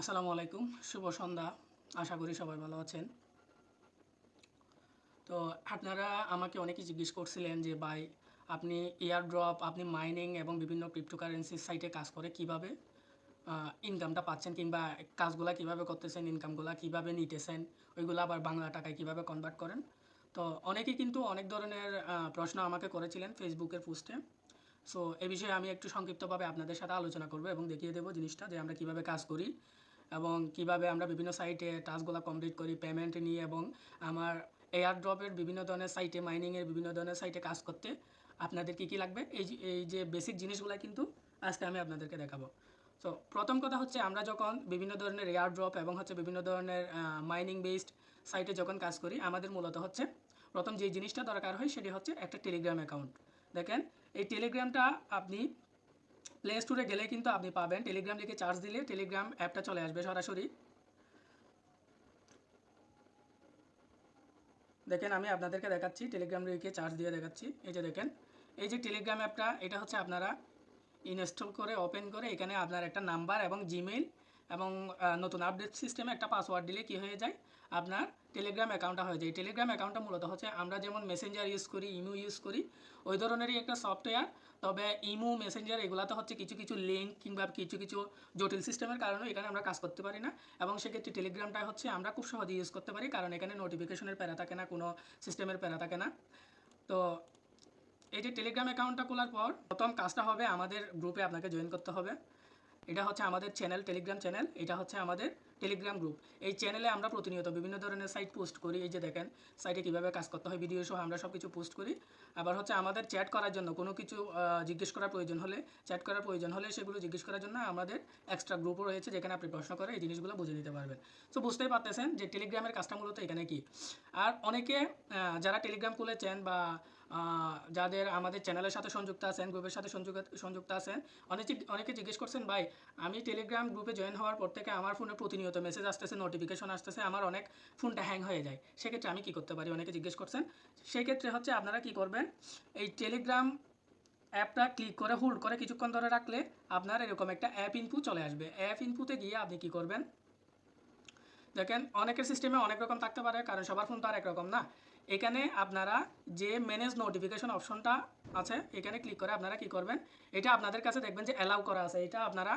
আসসালামু আলাইকুম, শুভ সন্ধ্যা। আশা করি সবাই ভালো আছেন। তো আপনারা আমাকে অনেকেই জিজ্ঞেস করছিলেন যে, ভাই, আপনি এয়ার ড্রপ আপনি মাইনিং এবং বিভিন্ন ক্রিপ্টোকারেন্সির সাইটে কাজ করে কীভাবে ইনকামটা পাচ্ছেন কিংবা কাজগুলো কীভাবে করতেছেন ইনকামগুলো কীভাবে নিতেছেন, ওইগুলো আবার বাংলা টাকায় কীভাবে কনভার্ট করেন? তো অনেকেই কিন্তু অনেক ধরনের প্রশ্ন আমাকে করেছিলেন ফেসবুকের পোস্টে সো এ বিষয়ে আমি একটু সংক্ষিপ্তভাবে আপনাদের সাথে আলোচনা করব এবং দেখিয়ে দেবো জিনিসটা যে আমরা কীভাবে কাজ করি এবং কীভাবে আমরা বিভিন্ন সাইটে টাস্কগুলো কমপ্লিট করি পেমেন্ট নিয়ে এবং আমার এয়ার ড্রপের বিভিন্ন ধরনের সাইটে মাইনিংয়ের বিভিন্ন ধরনের সাইটে কাজ করতে আপনাদের কী কী লাগবে? এই এই যে বেসিক জিনিসগুলো কিন্তু আজকে আমি আপনাদেরকে দেখাবো। সো প্রথম কথা হচ্ছে আমরা যখন বিভিন্ন ধরনের এয়ার ড্রপ এবং হচ্ছে বিভিন্ন ধরনের মাইনিং বেসড সাইটে যখন কাজ করি, আমাদের মূলত হচ্ছে প্রথম যে জিনিসটা দরকার হয় সেটি হচ্ছে একটা টেলিগ্রাম অ্যাকাউন্ট দেখেন, এই টেলিগ্রামটা আপনি প্লে স্টোরে গেলে কিন্তু আপনি পাবেন। টেলিগ্রাম লিখে চার্জ দিলে টেলিগ্রাম অ্যাপটা চলে আসবে সরাসরি। দেখেন, আমি আপনাদেরকে দেখাচ্ছি। টেলিগ্রাম লিখে চার্জ দিয়ে দেখাচ্ছি। এই যে দেখেন, এই যে টেলিগ্রাম অ্যাপটা এটা হচ্ছে আপনারা ইনস্টল করে ওপেন করে, এখানে আপনার একটা নাম্বার এবং জিমেইল এবং নতুন আপডেট সিস্টেমে একটা পাসওয়ার্ড দিলে কি হয়ে যায়? আপনার টেলিগ্রাম অ্যাকাউন্টটা হয়ে যায়। টেলিগ্রাম অ্যাকাউন্টটা মূলত হচ্ছে আমরা যেমন মেসেঞ্জার ইউজ করি ইমো ইউজ করি, ওই ধরনেরই একটা সফটওয়্যার তবে ইমো মেসেঞ্জার এগুলাতে হচ্ছে কিছু কিছু লিঙ্ক কিংবা কিছু কিছু জটিল সিস্টেমের কারণে এখানে আমরা কাজ করতে পারি না। এবং সেক্ষেত্রে টেলিগ্রামটা হচ্ছে আমরা খুব সহজে ইউজ করতে পারি, কারণ এখানে নোটিফিকেশনের প্যারা থাকে না, কোনো সিস্টেমের প্যারা থাকে না। তো এই যে টেলিগ্রাম অ্যাকাউন্টটা খোলার পর প্রথম কাজটা হবে আমাদের গ্রুপে আপনাকে জয়েন করতে হবে। এটা হচ্ছে আমাদের চ্যানেল টেলিগ্রাম চ্যানেল এটা হচ্ছে আমাদের টেলিগ্রাম গ্রুপ এই চ্যানেলে আমরা প্রতিনিয়ত বিভিন্ন ধরনের সাইট পোস্ট করি, এই যে দেখেন সাইটে কীভাবে কাজ করতে হয় ভিডিও সহ আমরা সব কিছু পোস্ট করি। আবার হচ্ছে আমাদের চ্যাট করার জন্য কোনো কিছু জিজ্ঞেস করার প্রয়োজন হলে চ্যাট করার প্রয়োজন হলে সেগুলো জিজ্ঞেস করার জন্য আমাদের এক্সট্রা গ্রুপও রয়েছে যেখানে আপনি প্রশ্ন করে এই জিনিসগুলো বুঝে নিতে পারবেন। তো বুঝতেই পারতেছেন যে টেলিগ্রামের কাজটা মূলত এখানে কি? আর অনেকে যারা টেলিগ্রাম খুলেছেন বা যাদের আমাদের চ্যানেলের সাথে সংযুক্ত আছেন গ্রুপের সাথে সংযুক্ত সংযুক্ত আছেন, অনেকে অনেকে জিজ্ঞেস করছেন, ভাই, আমি টেলিগ্রাম গ্রুপে জয়েন হওয়ার পর থেকে আমার ফোনে প্রতিনিয়ত মেসেজ আসতেছে নোটিফিকেশন আসতেছে, আমার অনেক ফোনটা হ্যাং হয়ে যায়। সেক্ষেত্রে আমি কি করতে পারি? অনেকে জিজ্ঞেস করছেন। সেক্ষেত্রে হচ্ছে আপনারা কি করবেন? এই টেলিগ্রাম অ্যাপটা ক্লিক করে হোল্ড করে কিছুক্ষণ ধরে রাখলে আপনার এরকম একটা অ্যাপ ইনপু চলে আসবে। অ্যাপ ইনপুতে গিয়ে আপনি কি করবেন? দেখেন, অনেকের সিস্টেমে অনেক রকম থাকতে পারে, কারণ সবার ফোন তো আর একরকম না। এখানে আপনারা যে ম্যানেজ নোটিফিকেশন অপশনটা আছে, এখানে ক্লিক করে আপনারা কি করবেন? এটা আপনাদের কাছে দেখবেন যে অ্যালাউ করা আছে। এটা আপনারা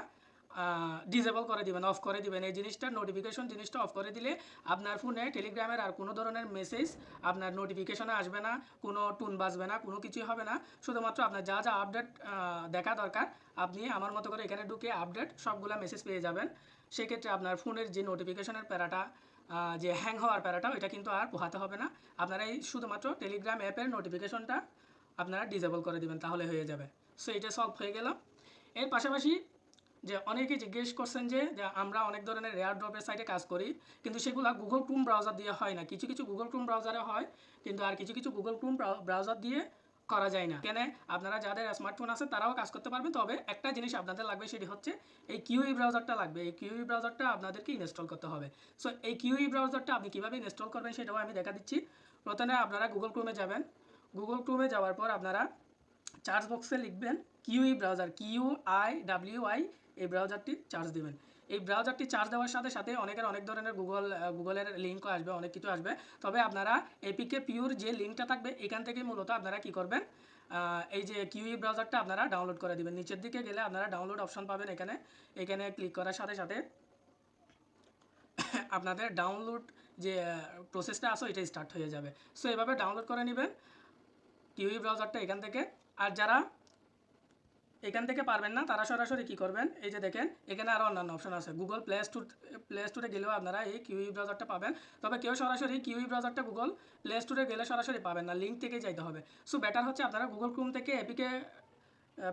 ডিজেবল করে দিবেন অফ করে দিবেন। এই জিনিসটা নোটিফিকেশন জিনিসটা অফ করে দিলে আপনার ফোনে টেলিগ্রামের আর কোনো ধরনের মেসেজ আপনার নোটিফিকেশনে আসবে না, কোনো টুন বাজবে না, কোনো কিছুই হবে না। শুধুমাত্র আপনার যা যা আপডেট দেখা দরকার, আপনি আমার মতো করে এখানে ঢুকে আপডেট সবগুলো মেসেজ পেয়ে যাবেন। সেক্ষেত্রে আপনার ফোনের যে নোটিফিকেশনের প্যারাটা যে হ্যাং হওয়ার প্যারাটা ওইটা কিন্তু আর পোহাতে হবে না। আপনারা এই শুধুমাত্র টেলিগ্রাম অ্যাপের নোটিফিকেশনটা আপনারা ডিসেবল করে দিবেন, তাহলে হয়ে যাবে। সো এটা সলভ হয়ে গেল। এর পাশাপাশি যে অনেকে জিজ্ঞেস করছেন যে আমরা অনেক ধরনের রেয়ার ড্রপের সাইটে কাজ করি, কিন্তু সেগুলো গুগল ক্রোম ব্রাউজার দিয়ে হয় না। কিছু কিছু গুগল ক্রোম ব্রাউজারে হয়, কিন্তু আর কিছু কিছু গুগল ক্রোম ব্রাউজার দিয়ে করা যায় না। কেন? আপনারা যাদের স্মার্টফোন আছে, তারাও কাজ করতে পারবেন তবে একটা জিনিস আপনাদের লাগবে, সেটি হচ্ছে এই কিউই ব্রাউজারটা লাগবে। এই কিউই ব্রাউজারটা আপনাদেরকে ইনস্টল করতে হবে। সো এই কিউই ব্রাউজারটা আপনি কীভাবে ইনস্টল করবেন, সেটাও আমি দেখা দিচ্ছি। প্রথমে আপনারা গুগল ক্রোমে যাবেন। গুগল ক্রোমে যাওয়ার পর আপনারা চার্জ বক্সে লিখবেন Kiwi browser Q I W I এই ব্রাউজারটি চার্জ দিবেন। এই ব্রাউজারটি চার্জ দেওয়ার সাথে সাথে অনেকের অনেক ধরনের গুগল গুগলের লিঙ্কও আসবে, অনেক কিছু আসবে। তবে আপনারা এপিকে পিওর যে লিঙ্কটা থাকবে, এখান থেকে মূলত আপনারা কি করবেন এই যে কিউই ব্রাউজারটা আপনারা ডাউনলোড করে দিবেন। নিচের দিকে গেলে আপনারা ডাউনলোড অপশন পাবেন এখানে। এখানে ক্লিক করার সাথে সাথে আপনাদের ডাউনলোড যে প্রসেসটা আসো এটা স্টার্ট হয়ে যাবে। সো এভাবে ডাউনলোড করে নেবেন কিউই ব্রাউজারটা এখান থেকে। আর যারা এখান থেকে পারবেন না, তারা সরাসরি কি করবেন? এই যে দেখেন, এখানে আরও অন্যান্য অপশন আছে। গুগল প্লে স্টোর প্লে স্টোরে গেলেও আপনারা এই কিউই ব্রাউজারটা পাবেন। তবে কেউ সরাসরি কিউই ব্রাউজারটা গুগল প্লে স্টোরে গেলে সরাসরি পাবেন না লিঙ্ক থেকে যাইতে হবে। সো বেটার হচ্ছে আপনারা গুগল ক্রোম থেকে এপিকে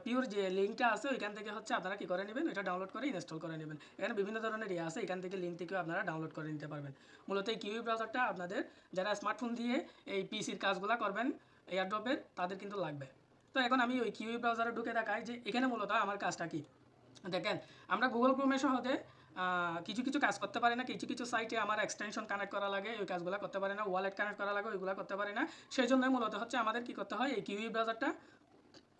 পিওর যে লিঙ্কটা আছে, ওইখান থেকে হচ্ছে আপনারা কি করে নেবেন? এটা ডাউনলোড করে ইনস্টল করে নেবেন। এখানে বিভিন্ন ধরনের ইয়ে আছে, এখান থেকে লিঙ্ক থেকেও আপনারা ডাউনলোড করে নিতে পারবেন। মূলত এই কিউই ব্রাউজারটা আপনাদের, যারা স্মার্টফোন দিয়ে এই পিসির কাজগুলো করবেন এয়ারড্রপের তাদের কিন্তু লাগবে। তো এখন আমি ওই কিউই ব্রাউজারে ঢুকে দেখাই যে এখানে মূলত আমার কাজটা কি। দেখেন, আমরা গুগল ক্রোমের সহজে কিছু কিছু কাজ করতে পারি না, কিছু কিছু সাইটে আমার এক্সটেনশন কানেক্ট করা লাগে, ওই কাজগুলো করতে পারি না ওয়ালেট কানেক্ট করা লাগে, ওইগুলো করতে পারি না। সেই জন্যই মূলত হচ্ছে আমাদের কি করতে হয়, এই কিউই ব্রাউজারটা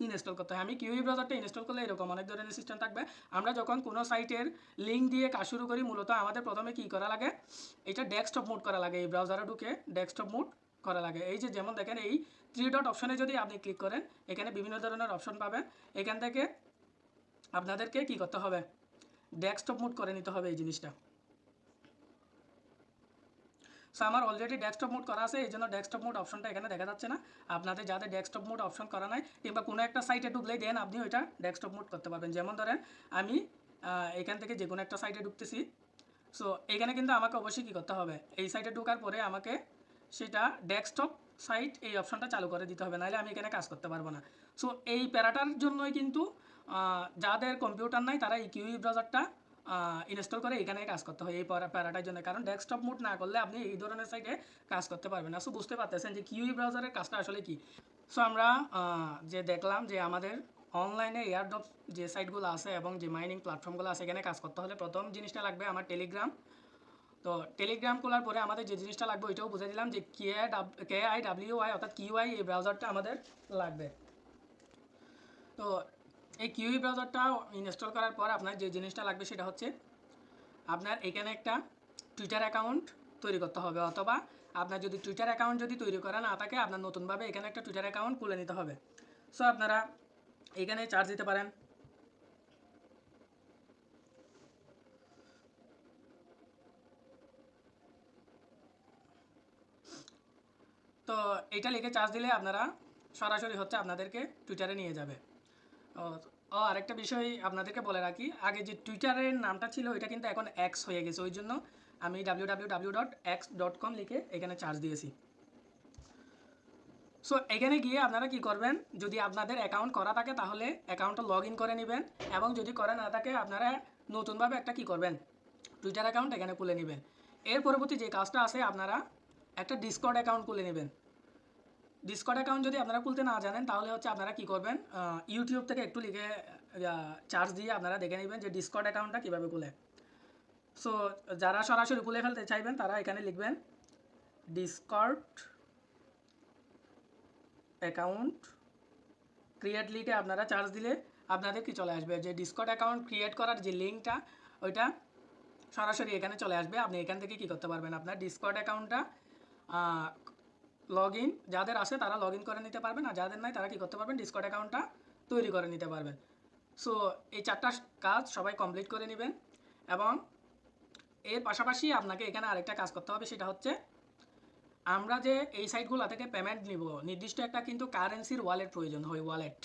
ইনস্টল করতে হয়। আমি কিউই ব্রাউজারটা ইনস্টল করলে এরকম অনেক ধরনের সিস্টেম থাকবে। আমরা যখন কোনো সাইটের লিঙ্ক দিয়ে কাজ শুরু করি, মূলত আমাদের প্রথমে কী করা লাগে, এটা ডেস্কটপ মোড করা লাগে, এই ব্রাউজারে ঢুকে ডেস্কটপ মোড করা লাগে। এই যে যেমন দেখেন, এই থ্রি ডট অপশনে যদি আপনি ক্লিক করেন, এখানে বিভিন্ন ধরনের অপশন পাবেন। এখান থেকে আপনাদেরকে কি করতে হবে? ডেস্কটপ মোড করে নিতে হবে এই জিনিসটা। সো আমার অলরেডি ডেস্কটপ মোড করা আছে এই জন্য ডেস্কটপ মোড অপশনটা এখানে দেখা যাচ্ছে না। আপনাদের যাদের ডেস্কটপ মোড অপশন করা নাই, কিংবা কোনো একটা সাইটে ঢুকলেই দেন, আপনি ওইটা ডেস্কটপ মোড করতে পারবেন। যেমন ধরেন, আমি এখান থেকে যে কোনো একটা সাইটে ঢুকতেছি। সো এখানে কিন্তু আমাকে অবশ্যই কী করতে হবে? এই সাইটে ঢোকার পরে আমাকে সেটা ডেস্কটপ সাইট এই অপশনটা চালু করে দিতে হবে, নাহলে আমি এখানে কাজ করতে পারব না। সো এই প্যারাটার জন্যই কিন্তু যাদের কম্পিউটার নাই, তারা এই কিউই ব্রাউজারটা ইনস্টল করে এখানে কাজ করতে হয়, এই প্যারা- প্যারাটার জন্য। কারণ ডেস্কটপ মোড না করলে আপনি এই ধরনের সাইটে কাজ করতে পারবেন না। সো বুঝতে পারতেছেন যে কিউই ব্রাউজারের কাজটা আসলে কি? সো আমরা যে দেখলাম যে আমাদের অনলাইনে এয়ারড্রপ যে সাইটগুলো আছে এবং যে মাইনিং প্ল্যাটফর্মগুলো আছে, এখানে কাজ করতে হলে প্রথম জিনিসটা লাগবে আমার টেলিগ্রাম তো টেলিগ্রাম খোলার পরে আমাদের যে জিনিসটা লাগবে ওইটাও বুঝে দিলাম যে K K I W I অর্থাৎ কিউআই এই ব্রাউজারটা আমাদের লাগবে। তো এই কিউই ব্রাউজারটা ইনস্টল করার পর আপনার যে জিনিসটা লাগবে সেটা হচ্ছে আপনার এখানে একটা টুইটার অ্যাকাউন্ট তৈরি করতে হবে অথবা আপনার যদি টুইটার অ্যাকাউন্ট যদি তৈরি করা না থাকে আপনার নতুনভাবে এখানে একটা টুইটার অ্যাকাউন্ট খুলে নিতে হবে। সো আপনারা এখানে চার্জ দিতে পারেন। তো এটা লিখে চার্জ দিলে আপনারা সরাসরি হচ্ছে আপনাদেরকে টুইটারে নিয়ে যাবে। ও আরেকটা বিষয় আপনাদেরকে বলে রাখি, আগে যে টুইটারের নামটা ছিল, ওইটা কিন্তু এখন এক্স হয়ে গেছে। ওই জন্য আমি W W W dot X dot com লিখে এখানে চার্জ দিয়েছি। সো এখানে গিয়ে আপনারা কি করবেন, যদি আপনাদের অ্যাকাউন্ট করা থাকে, তাহলে অ্যাকাউন্টটা লগ ইন করে নেবেন, এবং যদি করা না থাকে, আপনারা নতুনভাবে একটা কি করবেন টুইটার অ্যাকাউন্ট এখানে খুলে নেবেন। এর পরবর্তী যে কাজটা আছে, আপনারা একটা ডিসকর্ড অ্যাকাউন্ট খুলে নেবেন। ডিসকর্ড অ্যাকাউন্ট যদি আপনারা খুলতে না জানেন, তাহলে হচ্ছে আপনারা কি করবেন ইউটিউব থেকে একটু লিখে চার্জ দিয়ে আপনারা দেখে নেবেন যে ডিসকর্ড অ্যাকাউন্টটা কীভাবে খুলে। সো যারা সরাসরি খুলে ফেলতে চাইবেন, তারা এখানে লিখবেন ডিসকর্ড অ্যাকাউন্ট ক্রিয়েট লিখে আপনারা চার্জ দিলে আপনাদের কি চলে আসবে? যে ডিসকর্ড অ্যাকাউন্ট ক্রিয়েট করার যে লিঙ্কটা ওইটা সরাসরি এখানে চলে আসবে। আপনি এখান থেকে কি করতে পারবেন? আপনার ডিসকর্ড অ্যাকাউন্টটা লগ ইন যাদের আছে তারা লগ ইন করে নিতে পারবেন আর যাদের নাই তারা কি করতে পারবেন? ডিসকর্ড অ্যাকাউন্টটা তৈরি করে নিতে পারবেন। সো এই চারটা কাজ সবাই কমপ্লিট করে নেবেন এবং এর পাশাপাশি আপনাকে এখানে আরেকটা কাজ করতে হবে, সেটা হচ্ছে আমরা যে এই সাইটগুলো থেকে পেমেন্ট নিব, নির্দিষ্ট একটা কিন্তু কারেন্সির ওয়ালেট প্রয়োজন হয় ওয়ালেট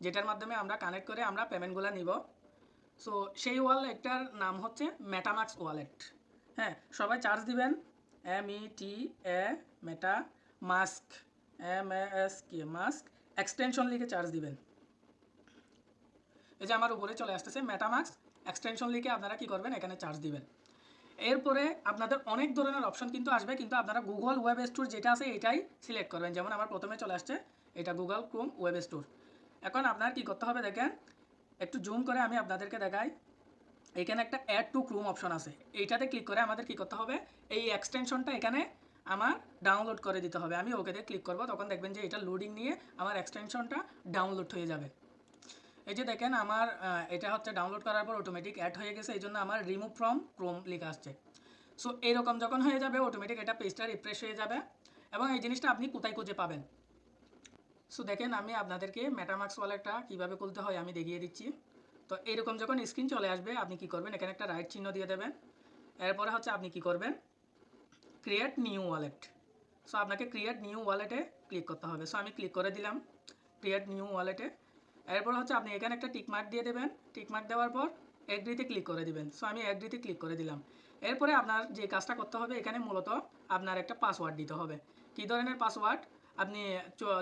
যেটার মাধ্যমে আমরা কানেক্ট করে আমরা পেমেন্টগুলো নিব। সো সেই ওয়ালেটটার নাম হচ্ছে মেটামাক্স ওয়ালেট হ্যাঁ সবাই চার্জ দিবেন M E T A meta mask M S K mask extension লিখে চার্জ দিবেন। এই যে আমার উপরে চলে আসতেছে মেটামাক্স এক্সটেনশন লিখে আপনারা কি করবেন? এখানে চার্জ দিবেন। এরপরে আপনাদের অনেক ধরনের অপশন কিন্তু আসবে, কিন্তু আপনারা গুগল ওয়েব স্টোর যেটা আছে এটাই সিলেক্ট করবেন। যেমন আমার প্রথমে চলে আসছে, এটা গুগল ক্রোম ওয়েব স্টোর এখন আপনার কি করতে হবে দেখেন, একটু জুম করে আমি আপনাদেরকে দেখাই। এখানে একটা অ্যাড টু ক্রোম অপশন আছে। এইটাতে ক্লিক করে আমাদের কি করতে হবে? এই এক্সটেনশনটা এখানে আমার ডাউনলোড করে দিতে হবে। আমি ওকেতে ক্লিক করব, তখন দেখবেন যে এটা লোডিং নিয়ে আমার এক্সটেনশনটা ডাউনলোড হয়ে যাবে। এই যে দেখেন আমার এটা হচ্ছে ডাউনলোড করার পর অটোমেটিক অ্যাড হয়ে গেছে এই জন্য আমার রিমুভ ফ্রম ক্রোম লেখা আসছে। সো এরকম যখন হয়ে যাবে অটোমেটিক এটা পেজটা রিফ্রেশ হয়ে যাবে এবং এই জিনিসটা আপনি কোথায় খুঁজে পাবেন? সো দেখেন আমি আপনাদেরকে মেটামাক্স ওয়ালেটটা কীভাবে খুলতে হয় আমি দেখিয়ে দিচ্ছি। তো এরকম যখন স্ক্রিন চলে আসবে, আপনি কি করবেন? এখানে একটা রাইট চিহ্ন দিয়ে দেবেন। এরপরে হচ্ছে আপনি কি করবেন? ক্রিয়েট নিউ ওয়ালেট সো আপনাকে ক্রিয়েট নিউ ওয়ালেটে ক্লিক করতে হবে। সো আমি ক্লিক করে দিলাম ক্রিয়েট নিউ ওয়ালেটে এরপর হচ্ছে আপনি এখানে একটা টিক মার্ক দিয়ে দেবেন। টিক মার্ক দেওয়ার পর এগ্রিতে ক্লিক করে দিবেন। সো আমি এগ্রিতে ক্লিক করে দিলাম। এরপরে আপনার যে কাজটা করতে হবে, এখানে মূলত আপনার একটা পাসওয়ার্ড দিতে হবে। কী ধরনের পাসওয়ার্ড আপনি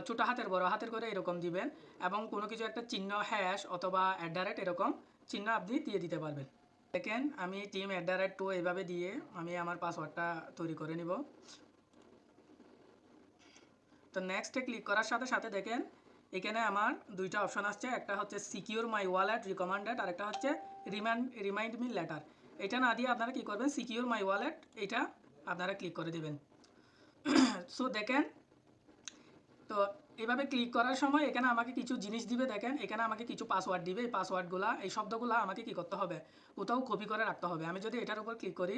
ছোটো হাতের, বড় হাতের করে এরকম দিবেন এবং কোনো কিছু একটা চিহ্ন হ্যাশ অথবা অ্যাট দ্য রেট এরকম চিহ্ন আপনি দিয়ে দিতে পারবেন। দেখেন, আমি team at the rate two এইভাবে দিয়ে আমি আমার পাসওয়ার্ডটা তৈরি করে নিব। তো নেক্সটে ক্লিক করার সাথে সাথে দেখেন, এখানে আমার দুইটা অপশন আসছে, একটা হচ্ছে সিকিউর মাই ওয়ালেট রিকমান্ডেড আর একটা হচ্ছে রিমাইন্ড রিমাইন্ড মি লেটার এটা না দিয়ে আপনারা কী করবেন সিকিউর মাই ওয়ালেট এটা আপনারা ক্লিক করে দেবেন। সো দেখেন তো এভাবে ক্লিক করার সময় এখানে আমাকে কিছু জিনিস দিবে, দেখেন। এখানে আমাকে কিছু পাসওয়ার্ড দিবে, এই পাসওয়ার্ডগুলা এই শব্দগুলো আমাকে কি করতে হবে? কোথাও কপি করে রাখতে হবে। আমি যদি এটার উপর ক্লিক করি,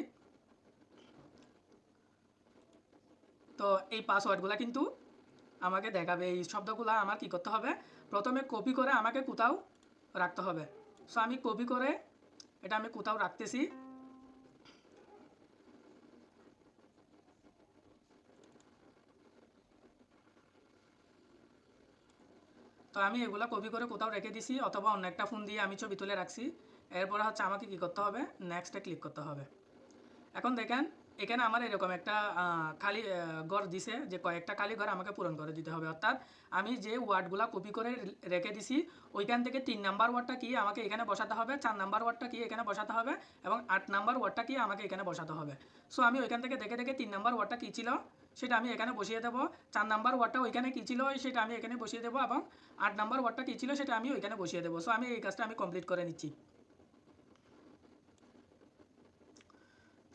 তো এই পাসওয়ার্ডগুলো কিন্তু আমাকে দেখাবে। এই শব্দগুলো আমার কি করতে হবে? প্রথমে কপি করে আমাকে কোথাও রাখতে হবে। সো আমি কপি করে, এটা আমি কোথাও রাখতেছি। তো আমি এগুলো কপি করে কোথাও রেখে দিছি অথবা অন্য একটা ফোন দিয়ে আমি ছবি তুলে রাখছি। এরপর হচ্ছে আমাকে কী করতে হবে? নেক্সটে ক্লিক করতে হবে। এখন দেখেন এখানে আমার এরকম একটা খালি ঘর দিছে যে কয়েকটা খালি ঘর আমাকে পূরণ করে দিতে হবে। অর্থাৎ আমি যে ওয়ার্ডগুলো কপি করে রেখে দিছি, ওইখান থেকে তিন নাম্বার ওয়ার্ডটা কি আমাকে এখানে বসাতে হবে, চার নাম্বার ওয়ার্ডটা কি এখানে বসাতে হবে, এবং আট নাম্বার ওয়ার্ডটা কি আমাকে এখানে বসাতে হবে। সো আমি ওইখান থেকে দেখে দেখে তিন নাম্বার ওয়ার্ডটা কী ছিল, সেটা আমি এখানে বসিয়ে দেবো। চার নাম্বার ওয়ার্ডটা ওইখানে কী ছিল, সেটা আমি এখানে বসিয়ে দেবো, এবং আট নাম্বার ওয়ার্ডটা কী ছিল, সেটা আমি ওইখানে বসিয়ে দেবো। সো আমি এই কাজটা আমি কমপ্লিট করে নিচ্ছি।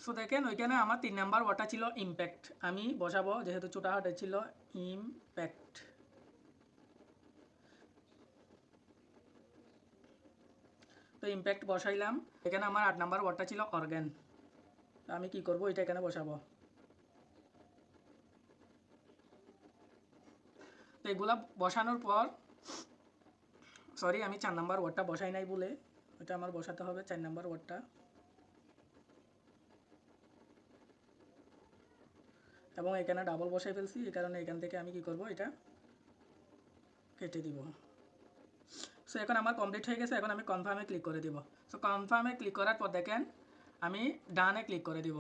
সো দেখেন, ওইখানে আমার তিন নাম্বার ওয়ার্ডটা ছিল ইমপ্যাক্ট আমি বসাবো, যেহেতু ছোটা হাটে ছিল ইমপ্যাক্ট তো ইমপ্যাক্ট বসাইলাম। এখানে আমার আট নাম্বার ওয়ার্ডটা ছিল অর্গ্যান আমি কি করব? এটা এখানে বসাবো। তো এগুলা বসানোর পর সরি আমি চার নাম্বার ওয়ার্ডটা বসাই নাই বলে এটা আমার বসাতে হবে, চার নাম্বার ওয়ার্ডটা এবং এখানে ডাবল বসাই ফেলছি, এই কারণে এখান থেকে আমি কি করব, এটা কেটে দিব। সো এখন আমার কমপ্লিট হয়ে গেছে, এখন আমি কনফার্মে ক্লিক করে দিব। সো কনফার্মে ক্লিক করার পর দেখেন, আমি ডানে ক্লিক করে দিব।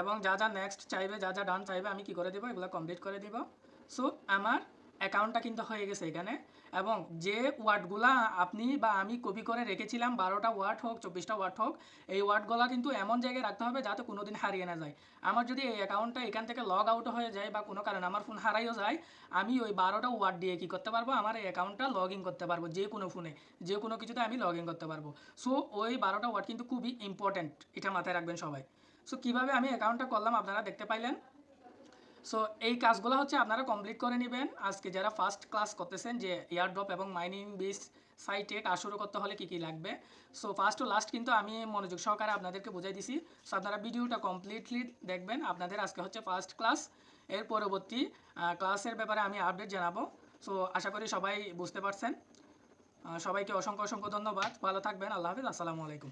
এবং যা যা নেক্সট চাইবে, যা যা ডান চাইবে, আমি কি করে দিব, এগুলো কমপ্লিট করে দিব। সো আমার অ্যাকাউন্টটা কিন্তু হয়ে গেছে এখানে। এবং যে ওয়ার্ডগুলা আপনি বা আমি কপি করে রেখেছিলাম, বারোটা ওয়ার্ড হোক, চব্বিশটা ওয়ার্ড হোক, এই ওয়ার্ডগুলো কিন্তু এমন জায়গায় রাখতে হবে যাতে কোনো দিন হারিয়ে না যায়। আমার যদি এই অ্যাকাউন্টটা এখান থেকে লগ আউট হয়ে যায় বা কোনো কারণে আমার ফোন হারাইও যায়, আমি ওই বারোটা ওয়ার্ড দিয়ে কী করতে পারব? আমার এই অ্যাকাউন্টটা লগ ইন করতে পারব, যে কোনো ফোনে যে কোনো কিছুতে আমি লগ ইন করতে পারব। সো ওই বারোটা ওয়ার্ড কিন্তু খুবই ইম্পর্ট্যান্ট এটা মাথায় রাখবেন সবাই। সো কীভাবে আমি অ্যাকাউন্টটা করলাম আপনারা দেখতে পাইলেন? সো এই কাজগুলো হচ্ছে আপনারা কমপ্লিট করে নেবেন। আজকে যারা ফার্স্ট ক্লাস করতেছেন, যে এয়ারড্রপ এবং মাইনিং বেস সাইটে কাজ শুরু করতে হলে কি কি লাগবে? সো ফার্স্ট ও লাস্ট কিন্তু আমি মনোযোগ সহকারে আপনাদেরকে বুঝাই দিছি। সো আপনারা ভিডিওটা কমপ্লিটলি দেখবেন। আপনাদের আজকে হচ্ছে ফার্স্ট ক্লাস এর পরবর্তী ক্লাসের ব্যাপারে আমি আপডেট জানাব। সো আশা করি সবাই বুঝতে পারছেন। সবাইকে অসংখ্য অসংখ্য ধন্যবাদ। ভালো থাকবেন। আল্লাহ হাফিজ। আসসালামু আলাইকুম।